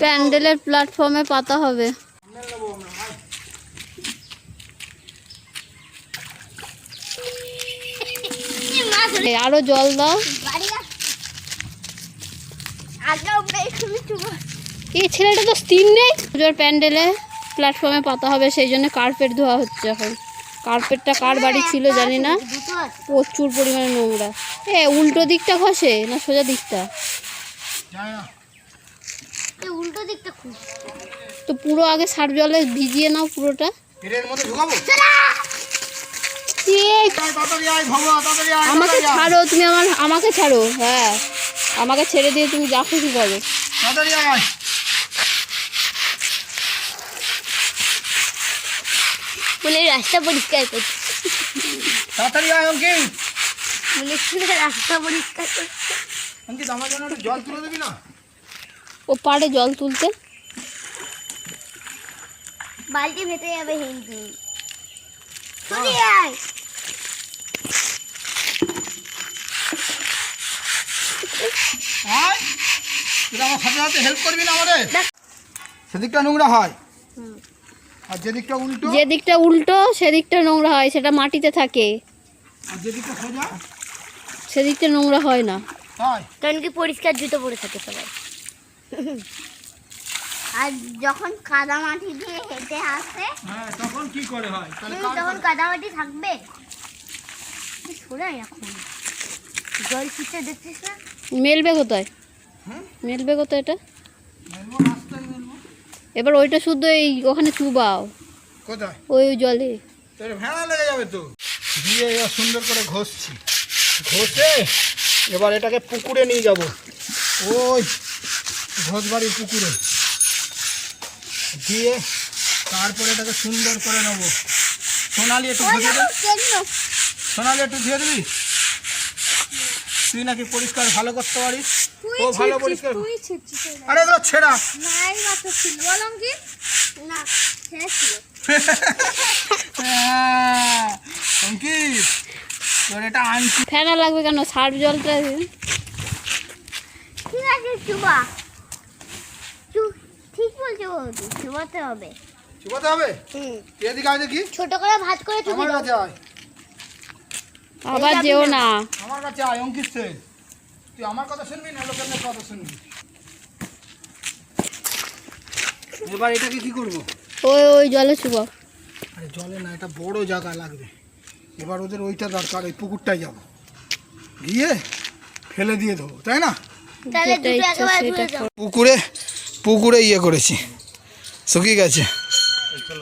প্যান্ডেলের প্ল্যাটফর্মে পাতা হবে। আরও জল দাও। এই ছেলেটা তো স্থির নেই। পুজোর প্যান্ডেলে প্ল্যাটফর্মে পাতা হবে, সেই জন্য কার্পেট ধোয়া হচ্ছে এখন। কার্পেটটা কার বাড়ি ছিল জানি না। প্রচুর পরিমাণে নোংরা। এ উল্টো দিকটা ঘষে না সোজা দিকটা? উল্টো দিকটা তো পুরো আগে সার জলে ভিজিয়ে নাও পুরোটা। আমাকে ছাড়ো তুমি আমার আমাকে ছাড়ো হ্যাঁ। আমাকে ছেড়ে দিয়ে তুমি যা খুশি করো তাড়াতাড়ি আয় বলে রাস্তা পরিষ্কার করছে। তাড়াতাড়ি আয় অঙ্কিত। বলে রাস্তা পরিষ্কার করছে। অঙ্কিত আমার জন্য একটু জল তুলে দিবি না? ও পারে জল তুলতে। বালতি ভেতরে যাবে হিন্দু চলে আয়। আমার সাথে সাথে হেল্প করবি না আমাদের? সেদিকটা নোংরা হয়। হুম। আর যেদিকটা উল্টো? যে দিকটা উল্টো সেদিকটা নোংরা হয় সেটা মাটিতে থাকে। আর যেদিকটা সোজা? সেদিকটা নোংরা হয় না। তাই? কারণ কি পরিষ্কার জুতো পরে থাকে সবাই। আর যখন কাদা মাটি দিয়ে হেঁটে আসে হ্যাঁ তখন কি করে হয়? তাহলে তখন কাদা মাটি থাকবে? এখন। জল পিছিয়ে দেখছিস না? মেলবে কোথায়? মেলবে কোথায় এটা? এবার ওইটা শুদ্ধ এই ওখানে চুবাও। কোথায়? ওই জলে। তোর ভেড়া লেগে যাবে তো। দিয়ে এবার সুন্দর করে ঘষছি। ঘষে এবার এটাকে পুকুরে নিয়ে যাব। ওই ঘোষবাড়ির পুকুরে। দিয়ে তারপরে এটাকে সুন্দর করে নেব। সোনালি একটু ধুয়ে সোনালি একটু ধুয়ে দিবি? তুই নাকি পরিষ্কার ভালো করতে পারিস? ও ভালো পরিষ্কার আরে এগুলো ছেঁড়া। নাই মাত্র ছিল বললাম কি না শেষ ছিল হ্যাঁ, অঙ্কিত তোর এটা আনছি। ফেনা লাগবে কেন? সার্ফ জলটা ঠিক আছে চুবা। চু ঠিক বলছে চুবাতে হবে। চুপাতে হবে? হুম। তুই এদিকে আয় দেখি। ছোট করে ভাত করে চুবি আমার কাছে আয়। আবার যেও না। আমার কাছে আয় অঙ্কিত সেন। তুই আমার কথা শুনবি না লোকের কথা শুনবি? এবার এটাকে কি করব? ওই ওই জলে চুবাও আরে জলে না এটা বড় জায়গা লাগবে। এবার ওদের ওইটা দরকার ওই পুকুরটাই যাব। গিয়ে ফেলে দিয়ে দেবো তাই না? পুকুরে পুকুরে ইয়ে করেছি। শুকিয়ে গেছে।